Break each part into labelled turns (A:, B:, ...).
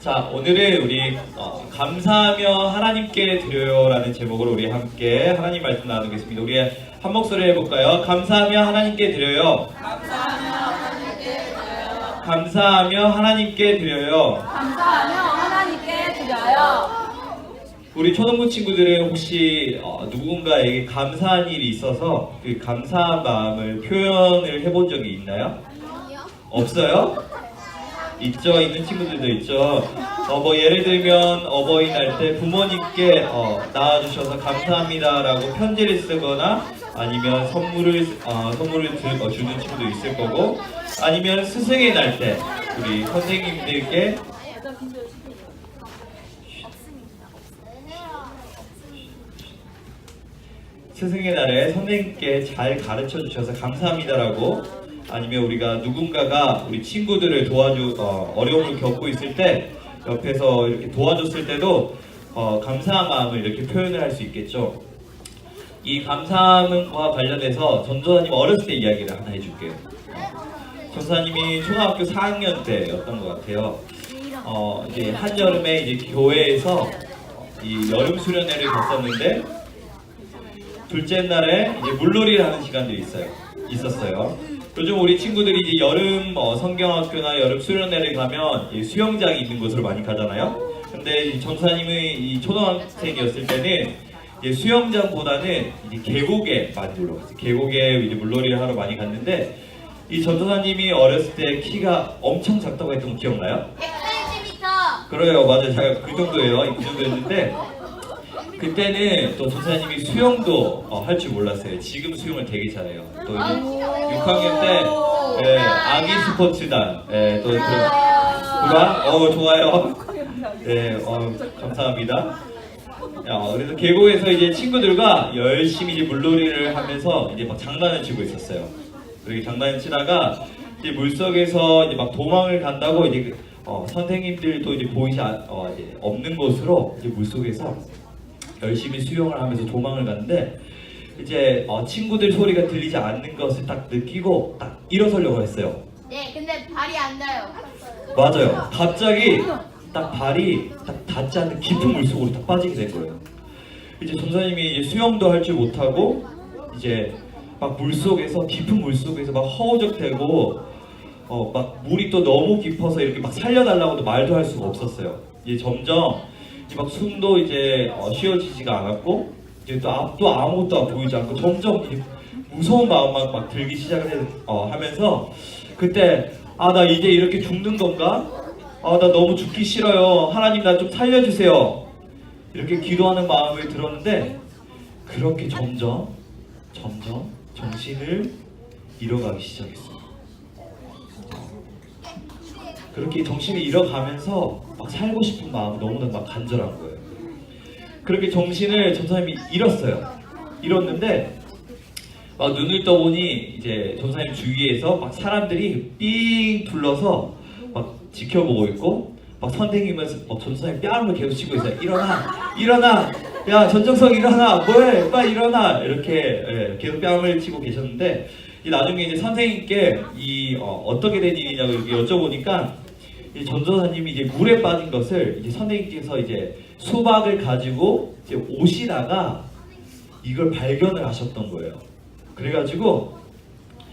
A: 자, 오늘은 우리 어, 감사하며 하나님께 드려요라는 제목으로 우리 함께 하나님 말씀 나누겠습니다. 우리 한 목소리 해볼까요? 감사하며 하나님께 드려요. 감사하며 하나님께 드려요.
B: 감사하며 하나님께 드려요.
A: 우리 초등부 친구들은 혹시 어, 누군가에게 감사한 일이 있어서 그 감사한 마음을 표현을 해본 적이 있나요? 없어요? 있죠. 있는 친구들도 있죠. 어, 뭐 예를 들면 어버이날 때 부모님께 어, 낳아주셔서 감사합니다라고 편지를 쓰거나 아니면 선물을 어, 선물을 주, 어, 주는 친구도 있을 거고 아니면 스승의 날 때 우리 선생님들께 스승의 날에 선생님께 잘 가르쳐 주셔서 감사합니다라고 아니면 우리가 누군가가 우리 친구들을 도와주 어, 어려움을 겪고 있을 때 옆에서 이렇게 도와줬을 때도 어, 감사한 마음을 이렇게 표현을 할 수 있겠죠. 이 감사함과 관련해서 전도사님 어렸을 때 이야기를 하나 해줄게요. 전도사님이 초등학교 4학년 때였던 것 같아요. 어, 이제 한 여름에 이제 교회에서 이 여름 수련회를 갔었는데 둘째 날에 이제 물놀이를 하는 시간도 있어요. 있었어요. 요즘 우리 친구들이 이제 여름 어, 성경학교나 여름 수련회를 가면 이 수영장이 있는 곳으로 많이 가잖아요. 근데 이 전사님의 이 초등학생이었을 때는 이제 수영장보다는 이제 계곡에 많이 놀러 갔어요. 계곡에 이제 물놀이를 하러 많이 갔는데 이 전도사님이 어렸을 때 키가 엄청 작다고 했던 거 기억나요?
C: 100cm.
A: 그래요, 맞아요. 제가 그 정도예요. 그 정도였는데 그때는 또 전사님이 수영도 어, 할 줄 몰랐어요. 지금 수영을 되게 잘해요. 또 이제 6학년 때 예, 아기 스포츠단 예, 또 그런 구라 어 좋아요. 네, 어, 감사합니다. 어, 그래서 계곡에서 이제 친구들과 열심히 이제 물놀이를 하면서 이제 막 장난을 치고 있었어요. 그렇게 장난을 치다가 이제 물속에서 이제 막 도망을 간다고 이제 그, 어, 선생님들도 이제 보이지 않, 어, 이제 없는 곳으로 이제 물속에서 열심히 수영을 하면서 도망을 갔는데 이제 어, 친구들 소리가 들리지 않는 것을 딱 느끼고 딱 일어서려고 했어요.
C: 네, 근데 발이 안 닿아요.
A: 맞아요. 갑자기 딱 발이 딱 닿지 않는 깊은 물속으로 딱 빠지게 된 거예요. 이제 전사님이 이제 수영도 할 줄 못하고 이제 막 물속에서 깊은 물속에서 막 허우적대고 어 막 물이 또 너무 깊어서 이렇게 막 살려달라고도 말도 할 수가 없었어요. 이제 점점 이제 막 숨도 이제 어, 쉬어지지가 않았고 이제 또 앞도 아무것도 보이지 않고 점점 무서운 마음만 막 들기 시작을 해, 어, 하면서 그때 아 나 이제 이렇게 죽는 건가? 아 나 너무 죽기 싫어요. 하나님 나 좀 살려주세요. 이렇게 기도하는 마음을 들었는데 그렇게 점점 점점 정신을 잃어가기 시작했어요. 그렇게 정신을 잃어가면서 막 살고 싶은 마음이 너무나 막 간절한 거예요. 그렇게 정신을 전사님이 잃었어요. 잃었는데 막 눈을 떠보니 이제 전사님 주위에서 막 사람들이 삥 둘러서 막 지켜보고 있고 막 선생님은 막 전사님 뺨을 계속 치고 있어요. 일어나, 일어나, 야 전정석 일어나, 뭐해, 빨리 일어나 이렇게 예, 계속 뺨을 치고 계셨는데 이 나중에 이제 선생님께 이 어, 떻게된 일이냐고 이렇게 여쭤보니까 이 전도사님이 이제 물에 빠진 것을 이제 선생님께서 이제 수박을 가지고 이제 오시다가 이걸 발견을 하셨던 거예요. 그래가지고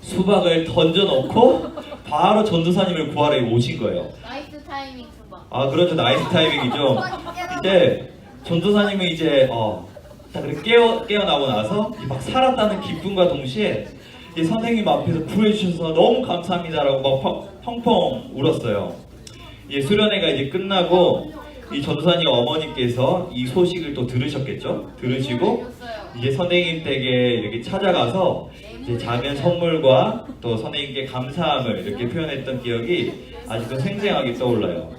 A: 수박을 던져놓고 바로 전도사님을 구하러 오신 거예요.
C: 나이스 타이밍 수박.
A: 아 그렇죠 나이스 타이밍이죠. 이때 전도사님은 이제 어딱 깨어 깨어나고 나서 이막 살았다는 기쁨과 동시에 이 선생님 앞에서 구해주셔서 너무 감사합니다라고 막 펑- 펑펑 울었어요. 이 수련회가 이제 끝나고 이 전도사님 어머니께서 이 소식을 또 들으셨겠죠? 들으시고 이제 선생님 댁에 이렇게 찾아가서 이제 작은 선물과 또 선생님께 감사함을 이렇게 표현했던 기억이 아직도 생생하게 떠올라요.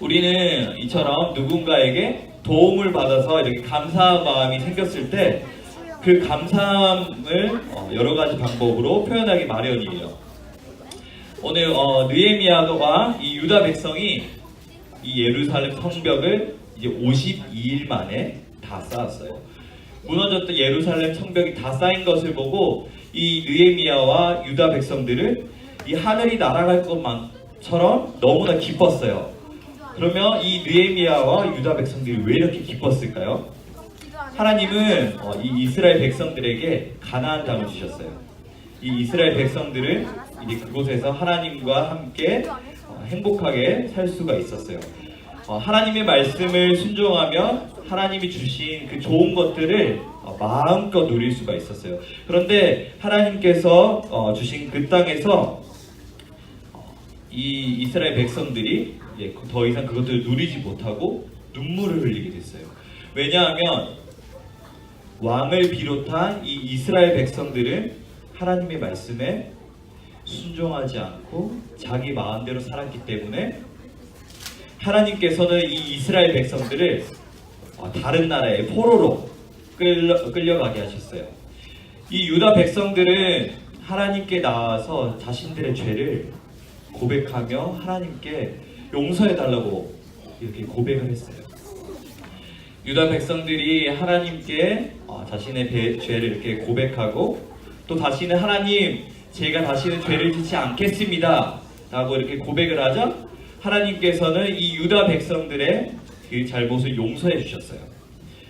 A: 우리는 이처럼 누군가에게 도움을 받아서 이렇게 감사한 마음이 생겼을 때 그 감사함을 어, 여러 가지 방법으로 표현하기 마련이에요. 오늘 어, 느헤미야와 이 유다 백성이 이 예루살렘 성벽을 이제 52일 만에 다 쌓았어요. 무너졌던 예루살렘 성벽이 다 쌓인 것을 보고 이 느헤미야와 유다 백성들은 이 하늘이 날아갈 것만처럼 너무나 기뻤어요. 그러면 이 느헤미야와 유다 백성들이 왜 이렇게 기뻤을까요? 하나님은 어, 이 이스라엘 백성들에게 가나안 땅을 주셨어요. 이 이스라엘 백성들은 이제 그곳에서 하나님과 함께 어, 행복하게 살 수가 있었어요. 어, 하나님의 말씀을 순종하면 하나님이 주신 그 좋은 것들을 어, 마음껏 누릴 수가 있었어요. 그런데 하나님께서 어, 주신 그 땅에서 어, 이 이스라엘 백성들이 더 이상 그것들을 누리지 못하고 눈물을 흘리게 됐어요. 왜냐하면 왕을 비롯한 이 이스라엘 백성들은 하나님의 말씀에 순종하지 않고 자기 마음대로 살았기 때문에 하나님께서는 이 이스라엘 백성들을 어, 다른 나라의 포로로 끌려, 끌려가게 하셨어요. 이 유다 백성들은 하나님께 나와서 자신들의 죄를 고백하며 하나님께 용서해 달라고 이렇게 고백을 했어요. 유다 백성들이 하나님께 어, 자신의 배- 죄를 이렇게 고백하고 또 다시는 하나님 제가 다시는 죄를 짓지 않겠습니다 라고 이렇게 고백을 하자 하나님께서는 이 유다 백성들의 그 잘못을 용서해 주셨어요.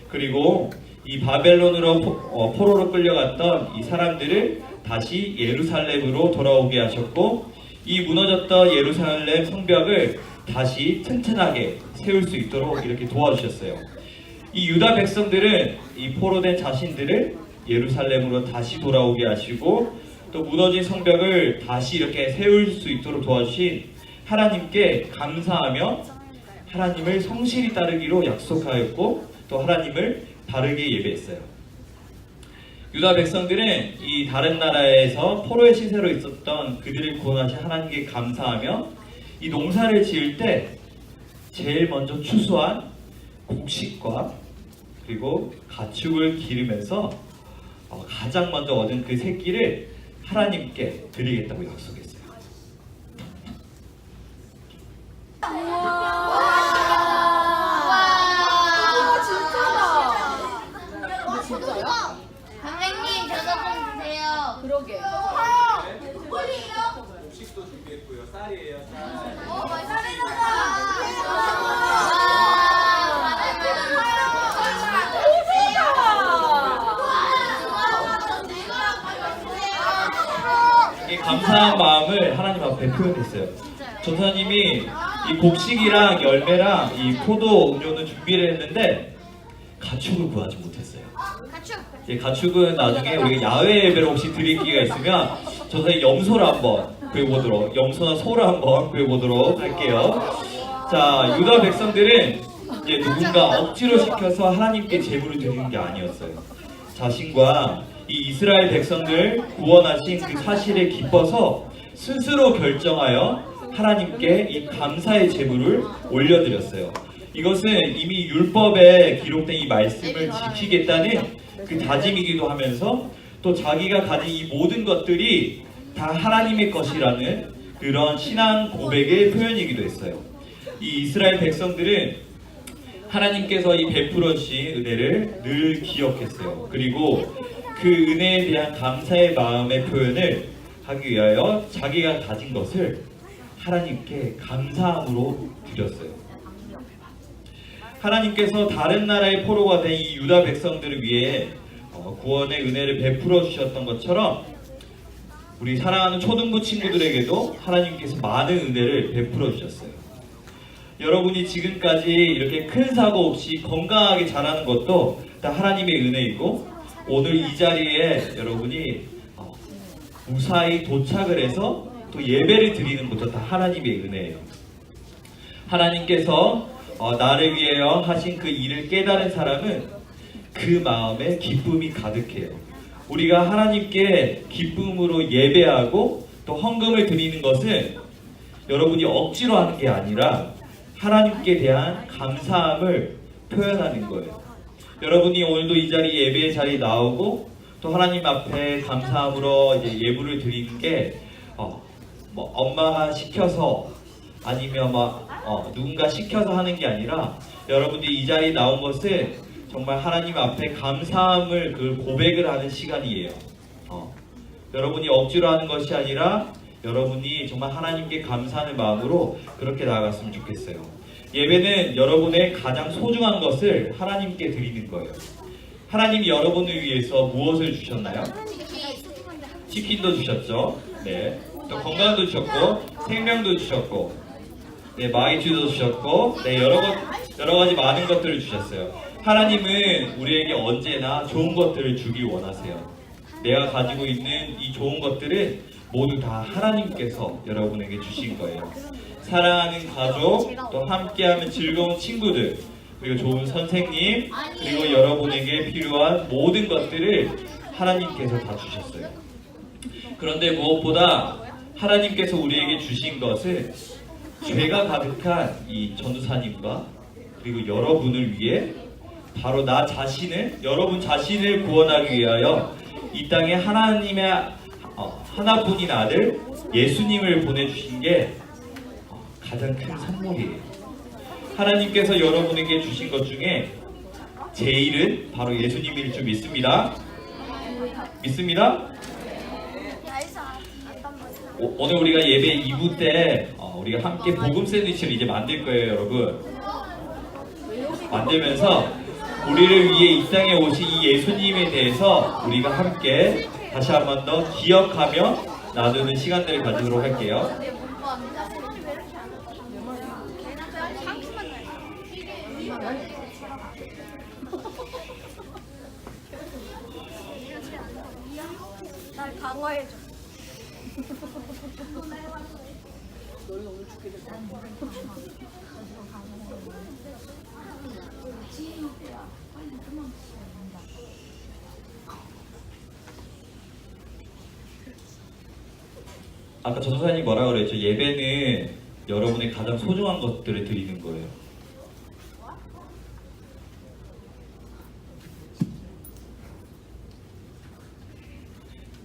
A: 그리고 이 바벨론으로 포, 어, 포로로 끌려갔던 이 사람들을 다시 예루살렘으로 돌아오게 하셨고 이 무너졌던 예루살렘 성벽을 다시 튼튼하게 세울 수 있도록 이렇게 도와주셨어요. 이 유다 백성들은 이 포로된 자신들을 예루살렘으로 다시 돌아오게 하시고 또 무너진 성벽을 다시 이렇게 세울 수 있도록 도와주신 하나님께 감사하며 하나님을 성실히 따르기로 약속하였고 또 하나님을 바르게 예배했어요. 유다 백성들은 이 다른 나라에서 포로의 시세로 있었던 그들을 구원하신 하나님께 감사하며 이 농사를 지을 때 제일 먼저 추수한 곡식과 그리고 가축을 기르면서 어, 가장 먼저 얻은 그 새끼를 하나님께 드리겠다고 약속했어요.
B: 와, 진짜다. 진짜요?
C: 선생님 저도 좀 주세요.
B: 그러게.
A: 곡식도 준비했고요. 쌀이에요. 이 감사한 마음을 하나님 앞에 표현했어요. 전사님이 이 곡식이랑 열매랑 이 포도 음료는 준비를 했는데 가축을 구하지 못했어요. 이 가축은 나중에 우리가 야외 예배를 혹시 드릴 기회가 있으면 전사님 염소를 한번 구해보도록 염소나 소를 한번 구해보도록 할게요. 자 유다 백성들은 이제 누군가 억지로 시켜서 하나님께 제물을 드리는 게 아니었어요. 자신과 이 이스라엘 백성들 구원하신 그 사실에 기뻐서 스스로 결정하여 하나님께 이 감사의 제물을 올려드렸어요. 이것은 이미 율법에 기록된 이 말씀을 지키겠다는 그 다짐이기도 하면서 또 자기가 가진 이 모든 것들이 다 하나님의 것이라는 그런 신앙 고백의 표현이기도 했어요. 이 이스라엘 백성들은 하나님께서 이 베풀어 주신 은혜를 늘 기억했어요. 그리고 그 은혜에 대한 감사의 마음의 표현을 하기 위하여 자기가 가진 것을 하나님께 감사함으로 드렸어요. 하나님께서 다른 나라의 포로가 된 이 유다 백성들을 위해 어, 구원의 은혜를 베풀어 주셨던 것처럼 우리 사랑하는 초등부 친구들에게도 하나님께서 많은 은혜를 베풀어 주셨어요. 여러분이 지금까지 이렇게 큰 사고 없이 건강하게 자라는 것도 다 하나님의 은혜이고 오늘 이 자리에 여러분이 어, 무사히 도착을 해서 또 예배를 드리는 것도 다 하나님의 은혜예요. 하나님께서 어, 나를 위하여 하신 그 일을 깨달은 사람은 그 마음에 기쁨이 가득해요. 우리가 하나님께 기쁨으로 예배하고 또 헌금을 드리는 것은 여러분이 억지로 하는 게 아니라 하나님께 대한 감사함을 표현하는 거예요. 여러분이 오늘도 이 자리 예배의 자리에 나오고 또 하나님 앞에 감사함으로 이제 예물을 드리는 게 어, 뭐 엄마가 시켜서 아니면 막 어, 누군가 시켜서 하는 게 아니라 여러분들이 이 자리에 나온 것은 정말 하나님 앞에 감사함을 그 고백을 하는 시간이에요. 어, 여러분이 억지로 하는 것이 아니라 여러분이 정말 하나님께 감사하는 마음으로 그렇게 나아갔으면 좋겠어요. 예배는 여러분의 가장 소중한 것을 하나님께 드리는 거예요. 하나님이 여러분을 위해서 무엇을 주셨나요? 치킨도 주셨죠. 네. 또 건강도 주셨고, 생명도 주셨고, 네, 마이주도 주셨고, 네, 여러, 것, 여러 가지 많은 것들을 주셨어요. 하나님은 우리에게 언제나 좋은 것들을 주길 원하세요. 내가 가지고 있는 이 좋은 것들은 모두 다 하나님께서 여러분에게 주신 거예요. 사랑하는 가족, 또 함께하는 즐거운 친구들, 그리고 좋은 선생님, 그리고 여러분에게 필요한 모든 것들을 하나님께서 다 주셨어요. 그런데 무엇보다 하나님께서 우리에게 주신 것은 죄가 가득한 이 전도사님과 그리고 여러분을 위해 바로 나 자신을 여러분 자신을 구원하기 위하여 이 땅에 하나님의 어, 하나뿐인 아들 예수님을 보내주신 게 어, 가장 큰 선물이에요. 하나님께서 여러분에게 주신 것 중에 제일은 바로 예수님일 줄 믿습니다. 믿습니다? 오, 오늘 우리가 예배 2부 때 어, 우리가 함께 복음 샌드위치를 이제 만들 거예요, 여러분. 만들면서 우리를 위해 이 땅에 오신 이 예수님에 대해서 우리가 함께 다시 한 번 더 기억하며 나누는 시간들을 가지도록 할게요.
B: 날 강화해줘.
A: 아까 전도사님 뭐라 그랬죠? 예배는 여러분의 가장 소중한 것들을 드리는 거예요.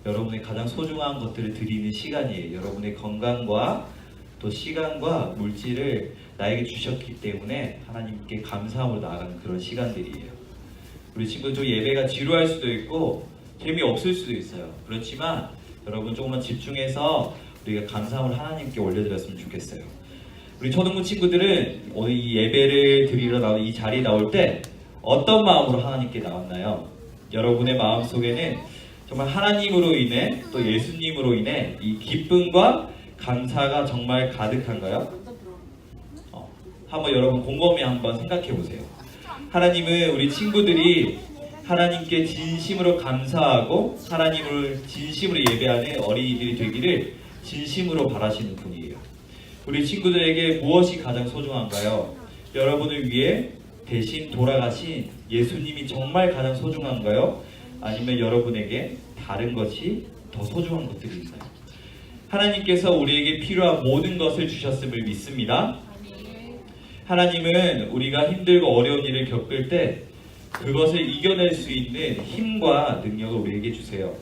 A: 여러분의 가장 소중한 것들을 드리는 시간이에요. 여러분의 건강과 또 시간과 물질을 나에게 주셨기 때문에 하나님께 감사함으로 나아가는 그런 시간들이에요. 우리 친구들 좀 예배가 지루할 수도 있고 재미없을 수도 있어요. 그렇지만 여러분 조금만 집중해서 우리가 감사함을 하나님께 올려드렸으면 좋겠어요. 우리 초등부 친구들은 오늘 이 예배를 드리러 나온 이 자리에 나올 때 어떤 마음으로 하나님께 나왔나요? 여러분의 마음 속에는 정말 하나님으로 인해 또 예수님으로 인해 이 기쁨과 감사가 정말 가득한가요? 어, 한번 여러분 곰곰이 한번 생각해 보세요. 하나님은 우리 친구들이 하나님께 진심으로 감사하고 하나님을 진심으로 예배하는 어린이들이 되기를 진심으로 바라시는 분이에요. 우리 친구들에게 무엇이 가장 소중한가요? 여러분을 위해 대신 돌아가신 예수님이 정말 가장 소중한가요? 아니면 여러분에게 다른 것이 더 소중한 것들이 있나요? 하나님께서 우리에게 필요한 모든 것을 주셨음을 믿습니다. 하나님은 우리가 힘들고 어려운 일을 겪을 때 그것을 이겨낼 수 있는 힘과 능력을 우리에게 주세요.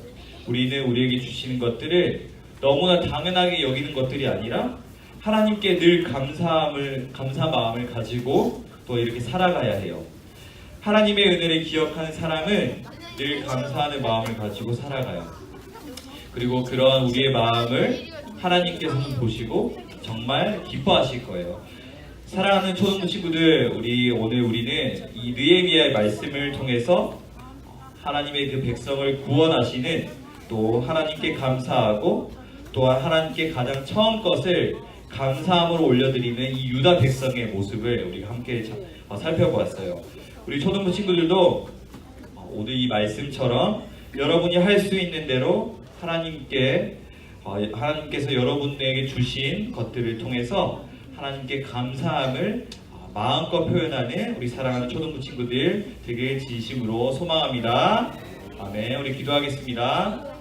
A: 우리는 우리에게 주시는 것들을 너무나 당연하게 여기는 것들이 아니라 하나님께 늘 감사함을 감사 마음을 가지고 또 이렇게 살아가야 해요. 하나님의 은혜를 기억하는 사람은 늘 감사하는 마음을 가지고 살아가요. 그리고 그러한 우리의 마음을 하나님께서는 보시고 정말 기뻐하실 거예요. 사랑하는 초등부 친구들, 우리 오늘 우리는 이 느헤미야의 말씀을 통해서 하나님의 그 백성을 구원하시는 또 하나님께 감사하고 또한 하나님께 가장 처음 것을 감사함으로 올려드리는 이 유다 백성의 모습을 우리가 함께 자- 어, 살펴보았어요. 우리 초등부 친구들도 어, 오늘 이 말씀처럼 여러분이 할 수 있는 대로 하나님께 어, 하나님께서 여러분에게 주신 것들을 통해서 하나님께 감사함을 어, 마음껏 표현하는 우리 사랑하는 초등부 친구들 되게 진심으로 소망합니다. 아멘. 우리 기도하겠습니다.